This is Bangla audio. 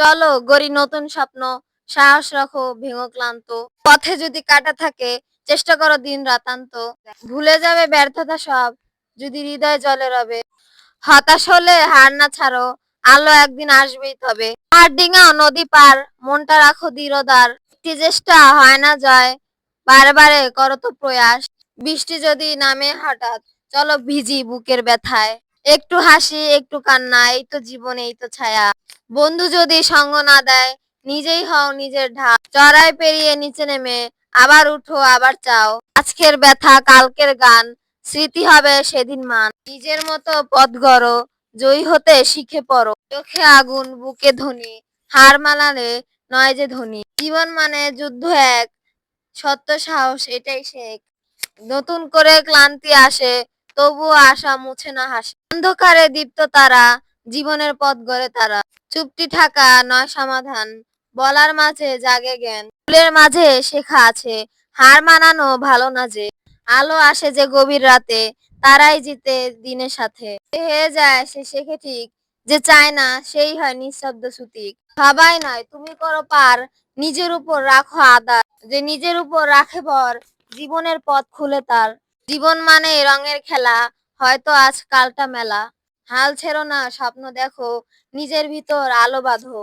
চলো গড়ি নতুন স্বপ্ন, সাহস রাখো ভেঙো ক্লান্ত। পথে যদি কাটা থাকে, চেষ্টা করো দিন রাতান্ত। ভুলে যাবে ব্যর্থতা সব, যদি হৃদয় জলে রবে। হতাশ হলে হার না ছাড়ো, আলো একদিন আসবেই তবে। আর ডিঙা নদী পার, মনটা রাখো দৃঢ়দার একটি চেষ্টা হয় না বারে বারে করো তো প্রয়াস। বৃষ্টি যদি নামে হঠাৎ, চলো ভিজি বুকের ব্যথায়। একটু হাসি, একটু কান্না, এই তো জীবন, এই তো ছায়া। বন্ধু যদি সঙ্গ না দেয়, নিজেই হও নিজের ঢাল। চড়াই পেরিয়ে নিচে নেমে, আবার উঠো, আবার চাও। আজকের ব্যথা, কালকের গান, স্মৃতি হবে সেদিন মান। নিজের মতো পথ গড়ো, জয়ী হতে শিখে পড়ো। চোখে আগুন, বুকে ধ্বনি হার মানালে নয় যে ধনী। জীবন মানে যুদ্ধ এক, সত্য সাহস এটাই শেখ। নতুন করে ক্লান্তি আসে, তবুও আশা মুছে না হাসে। অন্ধকারে দীপ্ত তারা জীবনের পথ গড়ে তারা। চুপটি থাকা নয় সমাধান, বলার মাঝে জাগে জ্ঞান ফুলের মাঝে শেখা আছে, হার মানানো ভালো না যে, আলো আসে যে গভীর রাতে, তারাই জিতে দিনের সাথে। যে হেরে যায় সে শেখে ঠিক, যে চায় না সেই হয় নিঃশব্দ সুতিক। সবাই নয়, তুমি করো পার, নিজের উপর রাখো আদার। যে নিজের উপর রাখে ভর, জীবনের পথ খুলে তার। জীবন মানে রঙের খেলা, হয়তো আজ কালটা মেলা। হাল ছেড়ো না স্বপ্ন দেখো নিজের ভিতর আলো বাঁধো।